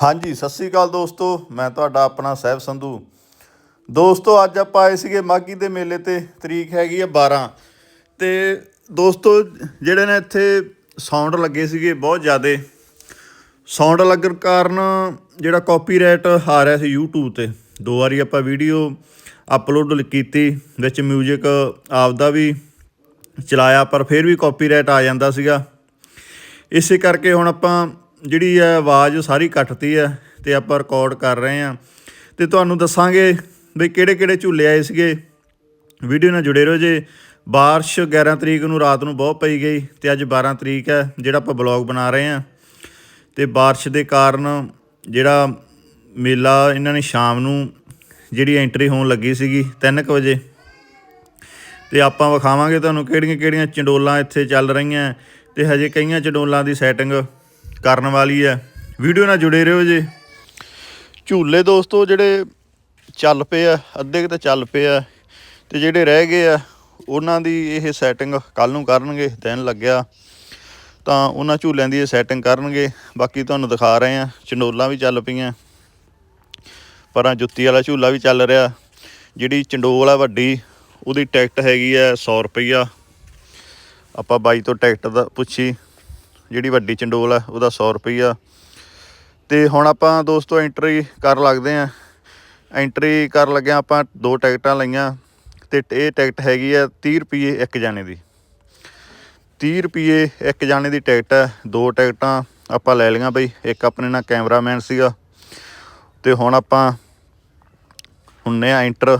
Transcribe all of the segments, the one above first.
ਹਾਂਜੀ, ਸਤਿ ਸ੍ਰੀ ਅਕਾਲ ਦੋਸਤੋ, ਮੈਂ ਤੁਹਾਡਾ ਆਪਣਾ ਸਹਿਬ ਸੰਧੂ। ਦੋਸਤੋ, ਅੱਜ ਆਪਾਂ ਆਏ ਸੀਗੇ ਮਾਗੀ ਦੇ ਮੇਲੇ ਤੇ, ਤਰੀਕ ਹੈਗੀ ਆ 12 ਤੇ ਦੋਸਤੋ, ਜਿਹੜੇ ਨੇ ਇੱਥੇ ਸਾਊਂਡ ਲੱਗੇ ਸੀਗੇ ਬਹੁਤ ਜ਼ਿਆਦੇ। ਸਾਊਂਡ ਲੱਗਣ ਕਾਰਨ ਜਿਹੜਾ ਕਾਪੀਰਾਈਟ ਆ ਰਿਹਾ ਸੀ YouTube ਤੇ, ਦੋ ਵਾਰੀ ਆਪਾਂ ਵੀਡੀਓ ਅਪਲੋਡ ਕੀਤੀ, ਵਿੱਚ 뮤직 ਆਪਦਾ ਵੀ ਚਲਾਇਆ, ਪਰ ਫਿਰ ਵੀ ਕਾਪੀਰਾਈਟ ਆ ਜਾਂਦਾ ਸੀਗਾ। ਇਸੇ ਕਰਕੇ ਹੁਣ ਆਪਾਂ ਜਿਹੜੀ ਹੈ ਆਵਾਜ਼ ਸਾਰੀ ਕੱਟਤੀ ਹੈ ਤੇ ਆਪਾਂ ਰਿਕਾਰਡ ਕਰ ਰਹੇ ਹਾਂ ਤੇ ਤੁਹਾਨੂੰ ਦੱਸਾਂਗੇ ਵੀ ਕਿਹੜੇ ਕਿਹੜੇ ਝੂਲੇ ਆਏ ਸੀਗੇ। ਵੀਡੀਓ ਨਾਲ ਜੁੜੇ ਰਹੋ ਜੇ। ਬਾਰਿਸ਼ 11 ਤਰੀਕ ਨੂੰ ਰਾਤ ਨੂੰ ਬਹੁਤ ਪਈ ਗਈ ਤੇ ਅੱਜ 12 ਤਰੀਕ ਹੈ ਜਿਹੜਾ ਆਪਾਂ ਬਲੌਗ ਬਣਾ ਰਹੇ ਹਾਂ ਤੇ ਬਾਰਿਸ਼ ਦੇ ਕਾਰਨ ਜਿਹੜਾ ਮੇਲਾ ਇਹਨਾਂ ਨੇ ਸ਼ਾਮ ਨੂੰ ਜਿਹੜੀ ਐਂਟਰੀ ਹੋਣ ਲੱਗੀ ਸੀਗੀ 3:00 ਵਜੇ। ਤੇ ਆਪਾਂ ਵਿਖਾਵਾਂਗੇ ਤੁਹਾਨੂੰ ਕਿਹੜੀਆਂ ਕਿਹੜੀਆਂ ਚੰਡੋਲਾਂ ਇੱਥੇ ਚੱਲ ਰਹੀਆਂ ਤੇ ਹਜੇ ਕਈਆਂ ਚੰਡੋਲਾਂ ਦੀ ਸੈਟਿੰਗ ਕਰਨ ਵਾਲੀ ਹੈ। ਵੀਡੀਓ ਨਾਲ ਜੁੜੇ ਰਹੋ ਜੇ। ਝੂਲੇ ਦੋਸਤੋ, ਜਿਹੜੇ ਚੱਲ ਪਏ ਆ, ਅੱਧੇ ਕੁ ਤਾਂ ਚੱਲ ਪਏ ਆ, ਤੇ ਜਿਹੜੇ ਰਹਿ ਗਏ ਆ, ਉਹਨਾਂ ਦੀ ਇਹ ਸੈਟਿੰਗ ਕੱਲ ਨੂੰ ਕਰਨਗੇ, ਦਿਨ ਲੱਗਿਆ। ਤਾਂ ਉਹਨਾਂ ਝੂਲਿਆਂ ਦੀ ਇਹ ਸੈਟਿੰਗ ਕਰਨਗੇ। ਬਾਕੀ ਤੁਹਾਨੂੰ ਦਿਖਾ ਰਹੇ ਆ ਚੰਡੋਲਾਂ ਵੀ ਚੱਲ ਪਈਆਂ। ਪਰਾਂ ਜੁੱਤੀ ਵਾਲਾ ਝੂਲਾ ਵੀ ਚੱਲ ਰਿਹਾ। ਜਿਹੜੀ ਚੰਡੋਲ ਆ ਵੱਡੀ, ਉਹਦੀ ਟਿਕਟ ਹੈਗੀ ਆ 100 ਰੁਪਈਆ। ਆਪਾਂ ਬਾਈ ਤੋਂ ਟਿਕਟ ਦਾ ਪੁੱਛੀ। ਜਿਹੜੀ ਵੱਡੀ ਚੰਡੋਲ ਆ, ਉਹਦਾ 100 ਰੁਪਈਆ। ਤੇ ਹੁਣ ਆਪਾਂ ਦੋਸਤੋ ਐਂਟਰੀ ਕਰ ਲੱਗਦੇ ਆ। ਐਂਟਰੀ ਕਰਨ ਲੱਗਿਆ ਆਪਾਂ ਦੋ ਟਿਕਟਾਂ ਲਈਆਂ ਤੇ ਇਹ ਟਿਕਟ ਹੈਗੀ ਆ 30 ਰੁਪਏ ਇੱਕ ਜਾਣੇ ਦੀ। 30 ਰੁਪਏ ਇੱਕ ਜਾਣੇ ਦੀ ਟਿਕਟ ਹੈ ਦੋ ਟਿਕਟਾਂ ਆਪਾਂ ਲੈ ਲਈਆਂ ਬਈ, ਇੱਕ ਆਪਣੇ ਨਾਲ ਕੈਮਰਾਮੈਨ ਸੀਗਾ। ਤੇ ਹੁਣ ਆਪਾਂ ਹੁੰਨੇ ਆ ਐਂਟਰ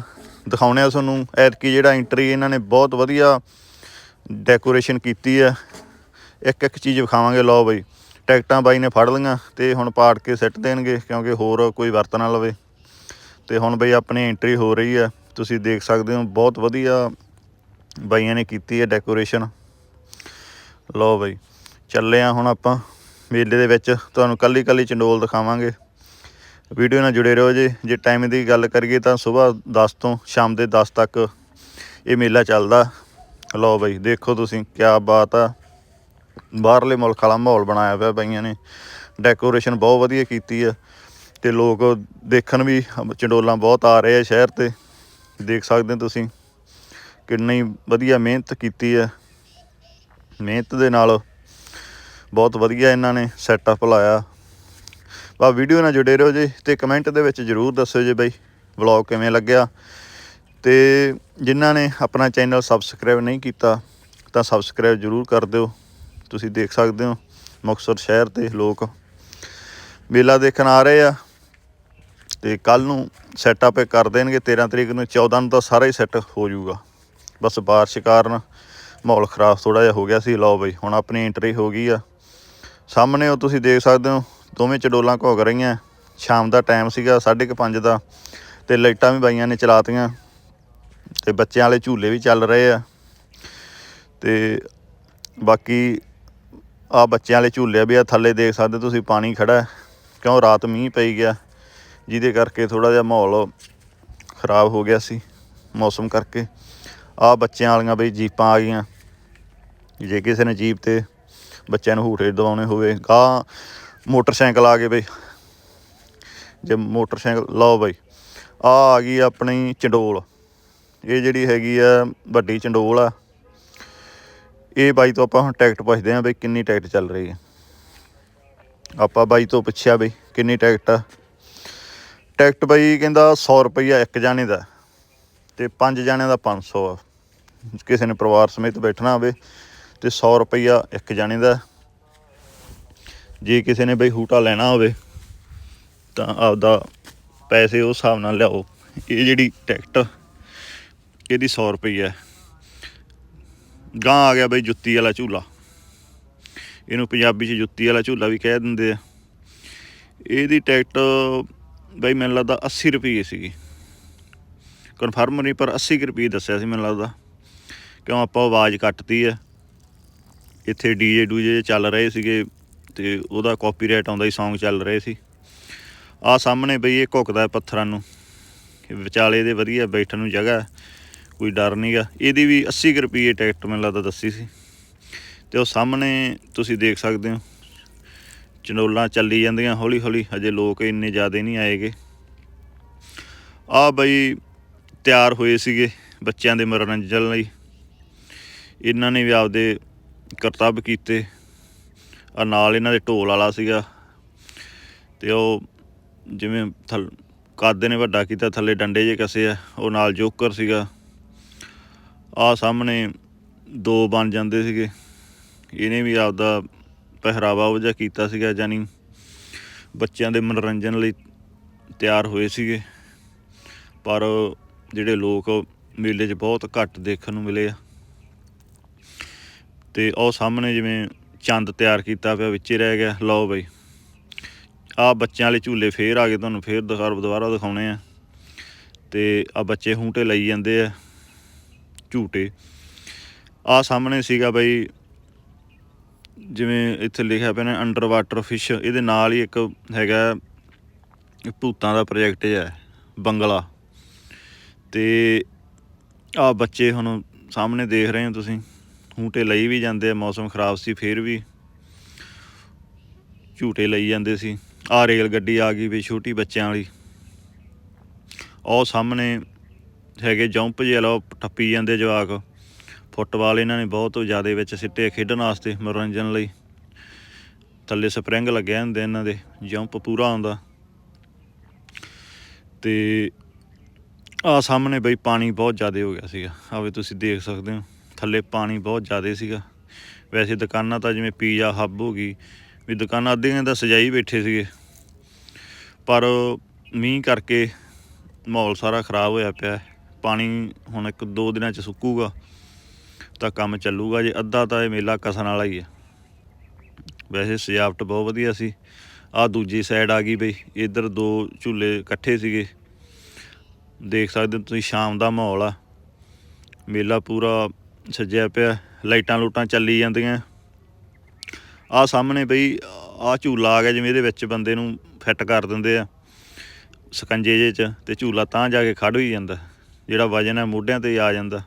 ਦਿਖਾਉਣੇ ਆ ਤੁਹਾਨੂੰ। ਐਤਕੀ ਜਿਹੜਾ ਐਂਟਰੀ ਇਹਨਾਂ ਨੇ ਬਹੁਤ ਵਧੀਆ ਡੈਕੋਰੇਸ਼ਨ ਕੀਤੀ ਹੈ ਇੱਕ ਇੱਕ ਚੀਜ਼ ਵਿਖਾਵਾਂਗੇ, ਲਓ ਬਈ, ਟਿਕਟਾਂ ਬਾਈ ਨੇ ਫੜ ਲਈਆਂ ਤੇ ਹੁਣ ਪਾੜ ਕੇ ਸਿੱਟ ਦੇਣਗੇ ਕਿਉਂਕਿ ਹੋਰ ਕੋਈ ਵਰਤ ਨਾ ਲਵੇ। ਤੇ ਹੁਣ ਬਈ ਆਪਣੀ ਐਂਟਰੀ ਹੋ ਰਹੀ ਹੈ, ਤੁਸੀਂ ਦੇਖ ਸਕਦੇ ਹੋ, ਬਹੁਤ ਵਧੀਆ ਬਾਈਆਂ ਨੇ ਕੀਤੀ ਹੈ ਡੈਕੋਰੇਸ਼ਨ ਲਓ ਬਈ, ਚੱਲੇ ਆ ਹੁਣ ਆਪਾਂ ਮੇਲੇ ਦੇ ਵਿੱਚ, ਤੁਹਾਨੂੰ ਕੱਲੀ ਕੱਲੀ ਚੰਡੋਲ ਦਿਖਾਵਾਂਗੇ। ਵੀਡੀਓ ਨਾਲ ਜੁੜੇ ਰਹੋ ਜੀ, ਜੇ ਟਾਈਮ ਦੀ ਗੱਲ ਕਰੀਏ ਤਾਂ ਸਵੇਰ 10 ਤੋਂ ਸ਼ਾਮ ਦੇ 10 ਤੱਕ ਇਹ ਮੇਲਾ ਚੱਲਦਾ। ਲਓ ਬਈ, ਦੇਖੋ ਤੁਸੀਂ, ਕਿਆ ਬਾਤ ਆ। ਬਾਹਰਲੇ ਮੁਲਕ ਵਾਲਾ ਮਾਹੌਲ ਬਣਾਇਆ ਪਿਆ ਬਈਆਂ ਨੇ। ਡੈਕੋਰੇਸ਼ਨ ਬਹੁਤ ਵਧੀਆ ਕੀਤੀ ਆ ਤੇ ਲੋਕ ਦੇਖਣ ਵੀ ਚੰਡੋਲਾਂ ਬਹੁਤ ਆ ਰਹੇ ਆ ਸ਼ਹਿਰ ਤੇ। ਦੇਖ ਸਕਦੇ ਹੋ ਤੁਸੀਂ ਕਿੰਨੀ ਵਧੀਆ ਮਿਹਨਤ ਕੀਤੀ ਹੈ ਮਿਹਨਤ ਦੇ ਨਾਲ ਬਹੁਤ ਵਧੀਆ ਇਹਨਾਂ ਨੇ ਸੈਟਅਪ ਲਾਇਆ। ਬਾ ਵੀਡੀਓ ਨਾਲ ਜੁੜੇ ਰਹੋ ਜੀ ਤੇ ਕਮੈਂਟ ਦੇ ਵਿੱਚ ਜਰੂਰ ਦੱਸਿਓ ਜੀ ਬਈ ਵਲੌਗ ਕਿਵੇਂ ਲੱਗਿਆ। ਤੇ ਜਿਨ੍ਹਾਂ ਨੇ ਆਪਣਾ ਚੈਨਲ ਸਬਸਕ੍ਰਾਈਬ ਨਹੀਂ ਕੀਤਾ ਤਾਂ ਸਬਸਕ੍ਰਾਈਬ ਜਰੂਰ ਕਰ ਦਿਓ। ਤੁਸੀਂ ਦੇਖ ਸਕਦੇ ਹੋ, ਮੁਕਤਸਰ ਸ਼ਹਿਰ ਦੇ ਲੋਕ ਮੇਲਾ ਦੇਖਣ ਆ ਰਹੇ ਆ ਤੇ ਕੱਲ ਨੂੰ ਸੈਟਅਪ ਕਰ ਦੇਣਗੇ 13 ਤਰੀਕ ਨੂੰ 14 ਨੂੰ ਤਾਂ ਸਾਰਾ ਹੀ ਸੈੱਟ ਹੋ ਜਾਊਗਾ। ਬਸ ਬਾਰਿਸ਼ ਕਾਰਨ ਮਾਹੌਲ ਖਰਾਬ ਥੋੜਾ ਜਿਹਾ ਹੋ ਗਿਆ ਸੀ, ਲਓ ਬਈ, ਹੁਣ ਆਪਣੀ ਐਂਟਰੀ ਹੋ ਗਈ ਆ। ਸਾਹਮਣੇ ਉਹ ਤੁਸੀਂ ਦੇਖ ਸਕਦੇ ਹੋ, ਦੋਵੇਂ ਚਡੋਲਾਂ ਘੁੱਗ ਰਹੀਆਂ। ਸ਼ਾਮ ਦਾ ਟਾਈਮ ਸੀਗਾ 5:30 ਦਾ, ਤੇ ਲਾਈਟਾਂ ਵੀ ਬਾਈਆਂ ਨੇ ਚਲਾਤੀਆਂ। ਤੇ ਬੱਚਿਆਂ ਵਾਲੇ ਝੂਲੇ ਵੀ ਚੱਲ ਰਹੇ ਆ। ਤੇ ਬਾਕੀ ਆ ਬੱਚਿਆਂ ਵਾਲੇ ਝੂਲੇ ਵੀ ਆ, ਥੱਲੇ ਦੇਖ ਸਕਦੇ ਤੁਸੀਂ ਪਾਣੀ ਖੜਾ ਕਿਉਂ ਰਾਤ ਮੀਂਹ ਪਈ ਗਿਆ, ਜਿਹਦੇ ਕਰਕੇ ਥੋੜਾ ਜਿਹਾ ਮਾਹੌਲ ਖਰਾਬ ਹੋ ਗਿਆ ਸੀ ਮੌਸਮ ਕਰਕੇ। ਆ ਬੱਚਿਆਂ ਵਾਲੀਆਂ ਬਈ ਜੀਪਾਂ ਆ ਗਈਆਂ, ਜੇ ਕਿਸੇ ਨੇ ਜੀਪ ਤੇ ਬੱਚਿਆਂ ਨੂੰ ਹੂਟੇ ਦਵਾਉਣੇ ਹੋਵੇ ਗਾਂ ਮੋਟਰਸਾਈਕਲ ਆ ਗਏ ਬਈ। ਜੇ ਮੋਟਰਸਾਈਕਲ, ਲਓ ਬਈ ਆ ਆ ਗਈ ਆਪਣੀ ਚੰਡੋਲ। ਇਹ ਜਿਹੜੀ ਹੈਗੀ ਆ ਵੱਡੀ ਚੰਡੋਲ ਆ ਇਹ ਬਾਈ ਤੋਂ ਆਪਾਂ ਹੁਣ ਟਿਕਟ ਪੁੱਛਦੇ ਆਂ ਬਈ ਕਿੰਨੀ ਟਿਕਟ ਚੱਲ ਰਹੀ ਹੈ। ਆਪਾਂ ਬਾਈ ਤੋਂ ਪੁੱਛਿਆ ਬਈ ਕਿੰਨੀ ਟਿਕਟ ਆ। ਟਿਕਟ ਬਾਈ ਕਹਿੰਦਾ 100 ਰੁਪਈਆ ਇੱਕ ਜਾਣੇ ਦਾ ਤੇ ਪੰਜ ਜਾਣਿਆਂ ਦਾ 500 ਆ। ਕਿਸੇ ਨੇ ਪਰਿਵਾਰ ਸਮੇਤ ਬੈਠਣਾ ਹੋਵੇ ਤੇ 100 ਰੁਪਈਆ ਇੱਕ ਜਾਣੇ ਦਾ। ਜੇ ਕਿਸੇ ਨੇ ਬਈ ਹੂਟਾ ਲੈਣਾ ਹੋਵੇ ਤਾਂ ਆਪਦਾ ਪੈਸੇ ਉਸ ਹਿਸਾਬ ਨਾਲ ਲਿਆਓ। ਇਹ ਜਿਹੜੀ ਟਿਕਟ ਇਹਦੀ 100 ਰੁਪਈਆ? ਗਾਂ ਆ ਗਿਆ ਬਈ ਜੁੱਤੀ ਵਾਲਾ ਝੂਲਾ। ਇਹਨੂੰ ਪੰਜਾਬੀ 'ਚ ਜੁੱਤੀ ਵਾਲਾ ਝੂਲਾ ਵੀ ਕਹਿ ਦਿੰਦੇ ਆ। ਇਹਦੀ ਟਿਕਟ ਬਈ ਮੈਨੂੰ ਲੱਗਦਾ 80 ਰੁਪਏ ਸੀਗੀ। ਕਨਫਰਮ ਨਹੀਂ, ਪਰ 80 ਕੁ ਰੁਪਏ ਦੱਸਿਆ ਸੀ ਮੈਨੂੰ ਲੱਗਦਾ। ਕਿਉਂ ਆਪਾਂ ਆਵਾਜ਼ ਕੱਟਤੀ ਹੈ ਇੱਥੇ ਡੀਜੇ ਡੂਜੇ ਚੱਲ ਰਹੇ ਸੀਗੇ ਤੇ ਉਹਦਾ ਕਾਪੀਰਾਈਟ ਆਉਂਦਾ ਹੀ Song ਚੱਲ ਰਹੇ ਸੀ। ਆ ਸਾਹਮਣੇ ਬਈ ਇਹ ਘੁੱਕਦਾ ਪੱਥਰਾਂ ਨੂੰ। ਵਿਚਾਲੇ ਦੇ ਵਧੀਆ ਬੈਠਣ ਨੂੰ ਜਗ੍ਹਾ। ਕੋਈ ਡਰ ਨਹੀਂਗਾ ਇਹਦੀ ਵੀ 80 ਕੁ ਰੁਪਏ ਟਿਕਟ ਮੈਨੂੰ ਲੱਗਦਾ ਦੱਸੀ ਸੀ। ਤੇ ਉਹ ਸਾਹਮਣੇ ਤੁਸੀਂ ਦੇਖ ਸਕਦੇ ਹੋ। ਚਨੋਲਾਂ ਚੱਲੀ ਜਾਂਦੀਆਂ ਹੌਲੀ ਹੌਲੀ ਹਜੇ ਲੋਕ ਇੰਨੇ ਜ਼ਿਆਦਾ ਨਹੀਂ ਆਏਗੇ। ਆ ਬਈ ਤਿਆਰ ਹੋਏ ਸੀਗੇ ਬੱਚਿਆਂ ਦੇ ਮਨੋਰੰਜਨ ਲਈ। ਇਹਨਾਂ ਨੇ ਵੀ ਆਪਦੇ ਕਰਤੱਵ ਕੀਤੇ। ਆ ਨਾਲ ਇਹਨਾਂ ਦੇ ਢੋਲ ਵਾਲਾ ਸੀਗਾ। ਤੇ ਉਹ ਜਿਵੇਂ ਥਲ ਕਾਦੇ ਨੇ ਵੱਡਾ ਕੀਤਾ, ਥੱਲੇ ਡੰਡੇ ਜੇ ਕਸੇ ਆ। ਉਹ ਨਾਲ ਜੋਕਰ ਸੀਗਾ। ਆ ਸਾਹਮਣੇ ਦੋ ਬਣ ਜਾਂਦੇ ਸੀਗੇ। ਇਹਨੇ ਵੀ ਆਪਦਾ ਪਹਿਰਾਵਾ ਉਹ ਕੀਤਾ ਸੀਗਾ ਜਾਨੀ ਬੱਚਿਆਂ ਦੇ ਮਨੋਰੰਜਨ ਲਈ ਤਿਆਰ ਹੋਏ ਸੀਗੇ। ਪਰ ਜਿਹੜੇ ਲੋਕ ਮੇਲੇ 'ਚ ਬਹੁਤ ਘੱਟ ਦੇਖਣ ਨੂੰ ਮਿਲੇ ਆ। ਤੇ ਉਹ ਸਾਹਮਣੇ ਜਿਵੇਂ ਚੰਦ ਤਿਆਰ ਕੀਤਾ ਪਿਆ, ਵਿੱਚੇ ਰਹਿ ਗਿਆ। ਲਓ ਬਈ, ਆ ਬੱਚਿਆਂ ਵਾਲੇ ਝੂਲੇ ਫੇਰ ਆ ਗਏ ਤੁਹਾਨੂੰ, ਫੇਰ ਦੁਬਾਰਾ ਦੁਬਾਰਾ ਦਿਖਾਉਣੇ ਆ। ਤੇ ਆ ਬੱਚੇ ਹੂੰਟੇ ਲਈ ਜਾਂਦੇ ਆ। ਝੂਟੇ। ਆ ਸਾਹਮਣੇ ਸੀਗਾ ਬਈ, ਜਿਵੇਂ ਇੱਥੇ ਲਿਖਿਆ ਪਿਆ ਨੇ ਅੰਡਰ ਵਾਟਰ ਫਿਸ਼, ਇਹਦੇ ਨਾਲ ਹੀ ਇੱਕ ਹੈਗਾ, ਭੂਤਾਂ ਦਾ ਪ੍ਰੋਜੈਕਟ ਹੈ, ਬੰਗਲਾ। ਤੇ ਆ ਬੱਚੇ ਹੁਣ ਸਾਹਮਣੇ ਦੇਖ ਰਹੇ ਹੋ ਤੁਸੀਂ ਹੂਟੇ ਲਈ ਵੀ ਜਾਂਦੇ ਆ, ਮੌਸਮ ਖਰਾਬ ਸੀ, ਫੇਰ ਵੀ ਝੂਟੇ ਲਈ ਜਾਂਦੇ ਸੀ। ਆ ਰੇਲ ਗੱਡੀ ਆ ਗਈ ਵੀ ਛੋਟੀ ਬੱਚਿਆਂ ਵਾਲੀ। ਉਹ ਸਾਹਮਣੇ ਹੈਗੇ ਜੰਪ ਜੇ ਲਓ, ਠੱਪੀ ਜਾਂਦੇ ਜਵਾਕ। ਫੁੱਟਬਾਲ ਇਹਨਾਂ ਨੇ ਬਹੁਤ ਜ਼ਿਆਦਾ ਵਿੱਚ ਸਿੱਟੇ ਖੇਡਣ ਵਾਸਤੇ ਮਨੋਰੰਜਨ ਲਈ। ਥੱਲੇ ਸਪਰਿੰਗ ਲੱਗਿਆ ਹੁੰਦੇ ਇਹਨਾਂ ਦੇ ਜੰਪ ਪੂਰਾ ਆਉਂਦਾ। ਤੇ ਆ ਸਾਹਮਣੇ ਬਈ ਪਾਣੀ ਬਹੁਤ ਜ਼ਿਆਦਾ ਹੋ ਗਿਆ ਸੀਗਾ। ਆਵੇ ਤੁਸੀਂ ਦੇਖ ਸਕਦੇ ਹੋ, ਥੱਲੇ ਪਾਣੀ ਬਹੁਤ ਜ਼ਿਆਦਾ ਸੀਗਾ। ਵੈਸੇ ਦੁਕਾਨਾਂ ਤਾਂ ਜਿਵੇਂ ਪੀਜ਼ਾ ਹੱਬ ਹੋ ਗਈ, ਵੀ ਦੁਕਾਨਾਂ ਅੱਧੀਆਂ ਤਾਂ ਸਜਾਈ ਬੈਠੇ ਸੀਗੇ। ਪਰ ਮੀਂਹ ਕਰਕੇ ਮਾਹੌਲ ਸਾਰਾ ਖਰਾਬ ਹੋਇਆ ਪਿਆ। ਪਾਣੀ ਹੁਣ ਇੱਕ ਦੋ ਦਿਨਾਂ ਚ ਸੁੱਕੂਗਾ, ਤਾਂ ਕੰਮ ਚੱਲੂਗਾ। ਜੇ ਅੱਧਾ ਤਾਂ ਇਹ ਮੇਲਾ ਕਸਣ ਵਾਲਾ ਹੀ ਹੈ। ਵੈਸੇ ਸਜਾਵਟ ਬਹੁਤ ਵਧੀਆ ਸੀ। ਆ ਦੂਜੀ ਸਾਈਡ ਆ ਗਈ ਬਈ। ਇੱਧਰ ਦੋ ਝੂਲੇ ਇਕੱਠੇ ਸੀਗੇ। ਦੇਖ ਸਕਦੇ ਹੋ ਤੁਸੀਂ ਸ਼ਾਮ ਦਾ ਮਾਹੌਲ ਆ। ਮੇਲਾ ਪੂਰਾ ਸਜਿਆ ਪਿਆ। ਲਾਈਟਾਂ ਲੂਟਾਂ ਚੱਲੀ ਜਾਂਦੀਆਂ। ਆ ਸਾਹਮਣੇ ਬਈ ਆ ਝੂਲਾ ਆ ਗਿਆ ਜਿਵੇਂ ਇਹਦੇ ਵਿੱਚ ਬੰਦੇ ਨੂੰ ਫਿੱਟ ਕਰ ਦਿੰਦੇ ਆ। ਸਕੰਜੇ ਜੇ ਚ ਤੇ ਝੂਲਾ ਤਾਂ ਜਾ ਕੇ ਖੜ ਹੀ ਜਾਂਦਾ। ਜਿਹੜਾ ਵਜਨ ਹੈ ਮੋਢਿਆਂ ਤੇ ਹੀ ਆ ਜਾਂਦਾ।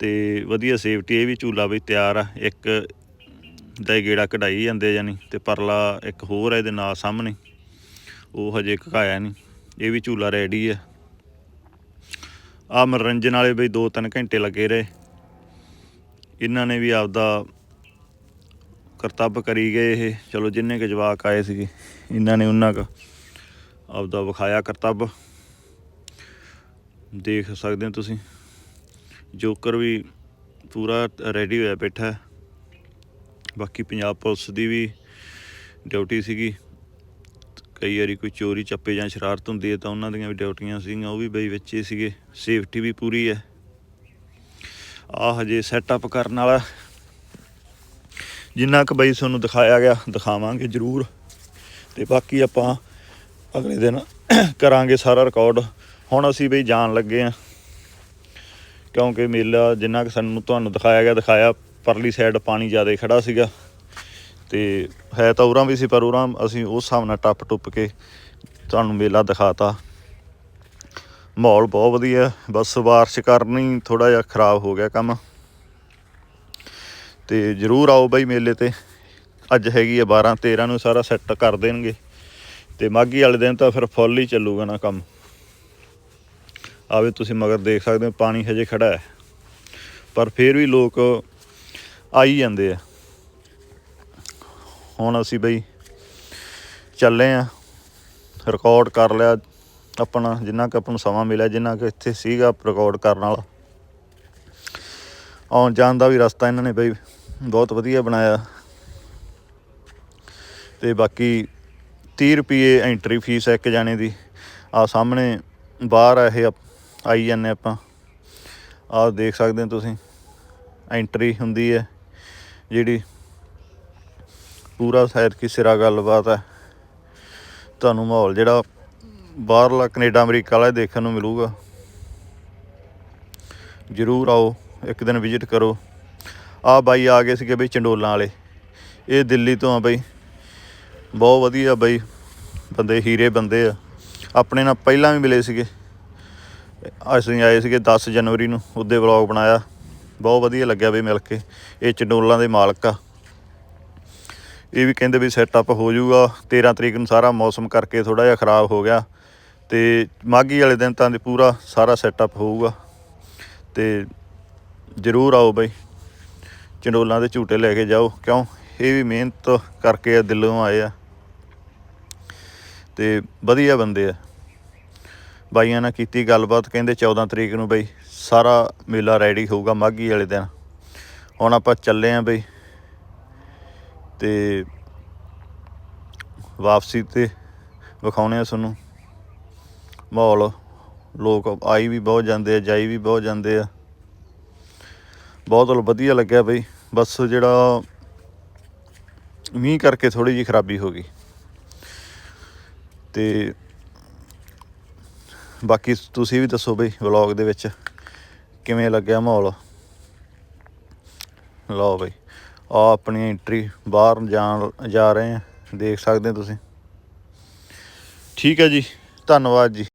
ਤੇ ਵਧੀਆ ਸੇਫਟੀ ਇਹ ਵੀ ਝੂਲਾ ਵੀ ਤਿਆਰ ਆ। ਇੱਕ ਦਾ ਗੇੜਾ ਕਢਾਈ ਜਾਂਦੇ ਜਾਨੀ, ਤੇ ਪਰਲਾ ਇੱਕ ਹੋਰ ਹੈ ਇਹਦੇ ਨਾਲ ਸਾਹਮਣੇ। ਉਹ ਹਜੇ ਘਕਾਇਆ ਨਹੀਂ। ਇਹ ਵੀ ਝੂਲਾ ਰੈਡੀ ਹੈ ਆ ਮਨੋਰੰਜਨ ਵਾਲੇ ਬਈ 2-3 ਘੰਟੇ ਲੱਗੇ ਰਹੇ। ਇਹਨਾਂ ਨੇ ਵੀ ਆਪਦਾ ਕਰਤੱਵ ਕਰੀ ਗਏ ਇਹ। ਚਲੋ ਜਿੰਨੇ ਕੁ ਜਵਾਕ ਆਏ ਸੀਗੇ, ਇਹਨਾਂ ਨੇ ਉਹਨਾਂ ਕੁ ਆਪਦਾ ਵਿਖਾਇਆ ਕਰਤੱਵ। ਦੇਖ ਸਕਦੇ ਹੋ ਤੁਸੀਂ। ਜੋਕਰ ਵੀ ਪੂਰਾ ਰੈਡੀ ਹੋਇਆ ਬੈਠਾ ਹੈ। ਬਾਕੀ ਪੰਜਾਬ ਪੁਲਿਸ ਦੀ ਵੀ ਡਿਊਟੀ ਸੀਗੀ। ਕਈ ਵਾਰੀ ਕੋਈ ਚੋਰੀ, ਚੱਪੇ ਜਾਂ ਸ਼ਰਾਰਤ ਹੁੰਦੀ ਹੈ ਤਾਂ ਉਹਨਾਂ ਦੀਆਂ ਵੀ ਡਿਊਟੀਆਂ ਸੀਗੀਆਂ। ਉਹ ਵੀ ਬਈ ਵਿੱਚ ਹੀ ਸੀਗੇ। ਸੇਫਟੀ ਵੀ ਪੂਰੀ ਹੈ। ਆ ਹਜੇ ਸੈਟਅਪ ਕਰਨ ਵਾਲਾ। ਜਿੰਨਾ ਕੁ ਬਈ ਤੁਹਾਨੂੰ ਦਿਖਾਇਆ ਗਿਆ, ਦਿਖਾਵਾਂਗੇ ਜ਼ਰੂਰ। ਤੇ ਬਾਕੀ ਆਪਾਂ ਅਗਲੇ ਦਿਨ ਕਰਾਂਗੇ ਸਾਰਾ ਰਿਕਾਰਡ ਹੁਣ ਅਸੀਂ ਬਈ ਜਾਣ ਲੱਗੇ ਆ ਕਿਉਂਕਿ ਮੇਲਾ ਜਿੰਨਾ ਕਿ ਸਾਨੂੰ ਤੁਹਾਨੂੰ ਦਿਖਾਇਆ ਗਿਆ, ਦਿਖਾਇਆ, ਪਰਲੀ ਸਾਈਡ ਪਾਣੀ ਜ਼ਿਆਦਾ ਖੜਾ ਸੀਗਾ। ਤੇ ਹੈ ਤਾਂ ਉਰਾਂ ਵੀ ਸੀ, ਪਰ ਉਰਾਂ ਅਸੀਂ ਉਸ ਹਿਸਾਬ ਨਾਲ ਟੱਪ ਟੁੱਪ ਕੇ ਤੁਹਾਨੂੰ ਮੇਲਾ ਦਿਖਾਤਾ। ਮਾਹੌਲ ਬਹੁਤ ਵਧੀਆ, ਬਸ ਬਾਰਿਸ਼ ਕਰਨੀ ਥੋੜਾ ਜਿਹਾ ਖਰਾਬ ਹੋ ਗਿਆ ਕੰਮ। ਤੇ ਜਰੂਰ ਆਓ ਬਈ ਮੇਲੇ ਤੇ। ਅੱਜ ਹੈਗੀ ਆ 12 13 ਨੂੰ ਸਾਰਾ ਸੈੱਟ ਕਰ ਦੇਣਗੇ। ਤੇ ਮਾਗੀ ਵਾਲੇ ਦਿਨ ਤਾਂ ਫਿਰ ਫੁੱਲ ਹੀ ਚੱਲੂਗਾ ਨਾ ਕੰਮ। ਆਵੇ ਤੁਸੀਂ ਮਗਰ ਦੇਖ ਸਕਦੇ ਹੋ, ਪਾਣੀ ਹਜੇ ਖੜਾ ਹੈ। ਪਰ ਫਿਰ ਵੀ ਲੋਕ ਆਈ ਜਾਂਦੇ ਆ। ਹੁਣ ਅਸੀਂ ਬਈ ਚੱਲੇ ਆ। ਰਿਕਾਰਡ ਕਰ ਲਿਆ ਆਪਣਾ, ਜਿੰਨਾ ਕੁ ਆਪਾਂ ਨੂੰ ਸਮਾਂ ਮਿਲਿਆ, ਜਿੰਨਾ ਕੁ ਇੱਥੇ ਸੀਗਾ ਰਿਕਾਰਡ ਕਰਨ ਵਾਲਾ। ਆਉਣ ਜਾਣ ਦਾ ਵੀ ਰਸਤਾ ਇਹਨਾਂ ਨੇ ਬਈ ਬਹੁਤ ਵਧੀਆ ਬਣਾਇਆ। ਤੇ ਬਾਕੀ 30 ਰੁਪਏ ਐਂਟਰੀ ਫੀਸ ਹੈ ਇੱਕ ਜਾਣੇ ਦੀ। ਆ ਸਾਹਮਣੇ ਬਾਹਰ ਆ ਇਹ ਆਪ- ਆਈ ਜਾਂਦੇ ਆਪਾਂ। ਆਹ ਦੇਖ ਸਕਦੇ ਹੋ ਤੁਸੀਂ। ਐਂਟਰੀ ਹੁੰਦੀ ਹੈ, ਜਿਹੜੀ ਪੂਰਾ ਸ਼ਾਇਦ ਕੀ ਸਿਰਾ ਗੱਲਬਾਤ ਹੈ। ਤੁਹਾਨੂੰ ਮਾਹੌਲ ਜਿਹੜਾ ਬਾਹਰਲਾ ਕੈਨੇਡਾ, ਅਮਰੀਕਾ ਵਾਲਾ ਦੇਖਣ ਨੂੰ ਮਿਲੂਗਾ। ਜਰੂਰ ਆਓ, ਇੱਕ ਦਿਨ ਵਿਜ਼ਿਟ ਕਰੋ। ਆ ਬਾਈ ਆ ਗਏ ਸੀਗੇ ਬਈ ਚੰਡੋਲਾਂ ਵਾਲੇ। ਇਹ ਦਿੱਲੀ ਤੋਂ ਆ ਬਈ। ਬਹੁਤ ਵਧੀਆ ਬਈ। ਬੰਦੇ, ਹੀਰੇ ਬੰਦੇ ਆ। ਆਪਣੇ ਨਾਲ ਪਹਿਲਾਂ ਵੀ ਮਿਲੇ ਸੀਗੇ। ਅਸੀਂ ਆਏ ਸੀਗੇ 10 ਜਨਵਰੀ ਨੂੰ ਉਹਦੇ ਵਲੌਗ ਬਣਾਇਆ। ਬਹੁਤ ਵਧੀਆ ਲੱਗਿਆ ਬਈ ਮਿਲ ਕੇ। ਇਹ ਚੰਡੋਲਾਂ ਦੇ ਮਾਲਕ ਆ। ਇਹ ਵੀ ਕਹਿੰਦੇ ਵੀ ਸੈਟਅਪ ਹੋ ਜਾਊਗਾ। 13 ਤਰੀਕ ਨੂੰ ਸਾਰਾ ਮੌਸਮ ਕਰਕੇ ਥੋੜਾ ਜਿਹਾ ਖਰਾਬ ਹੋ ਗਿਆ। ਤੇ ਮਾਗੀ ਵਾਲੇ ਦਿਨ ਤਾਂ ਪੂਰਾ ਸਾਰਾ ਸੈਟਅਪ ਹੋਊਗਾ। ਤੇ ਜ਼ਰੂਰ ਆਓ ਬਈ। ਚੰਡੋਲਾਂ ਦੇ ਝੂਟੇ ਲੈ ਕੇ ਜਾਓ। ਕਿਉਂ? ਇਹ ਵੀ ਮਿਹਨਤ ਕਰਕੇ ਦਿਲੋਂ ਆਏ ਆ। ਤੇ ਵਧੀਆ ਬੰਦੇ ਆ। ਬਾਈਆਂ ਨਾਲ ਕੀਤੀ ਗੱਲਬਾਤ, ਕਹਿੰਦੇ 14 ਤਰੀਕ ਨੂੰ ਬਈ ਸਾਰਾ ਮੇਲਾ ਰੈਡੀ ਹੋਊਗਾ ਮਾਗੀ ਵਾਲੇ ਦਿਨ। ਹੁਣ ਆਪਾਂ ਚੱਲੇ ਆਂ ਬਈ ਤੇ ਵਾਪਸੀ ਤੇ ਵਿਖਾਉਣੇ ਆ ਤੁਹਾਨੂੰ। ਮਾਹੌਲ, ਲੋਕ ਆਈ ਵੀ ਬਹੁਤ ਜਾਂਦੇ ਆ, ਜਾਈ ਵੀ ਬਹੁਤ ਜਾਂਦੇ ਆ। ਬਹੁਤ ਵਧੀਆ ਲੱਗਿਆ ਬਈ, ਬਸ ਜਿਹੜਾ ਮੀਂਹ ਕਰਕੇ ਥੋੜੀ ਜਿਹੀ ਖਰਾਬੀ ਹੋ ਗਈ। ਤੇ ਬਾਕੀ ਤੁਸੀਂ ਵੀ ਦੱਸੋ ਬਈ ਵਲੌਗ ਦੇ ਵਿੱਚ ਕਿਵੇਂ ਲੱਗਿਆ ਮਾਹੌਲ? ਲਓ ਬਈ, ਆ ਆਪਣੀ ਐਂਟਰੀ ਬਾਹਰ ਜਾਣ ਜਾ ਰਹੇ ਆ, ਦੇਖ ਸਕਦੇ ਹੋ ਤੁਸੀਂ। ਠੀਕ ਹੈ ਜੀ, ਧੰਨਵਾਦ ਜੀ।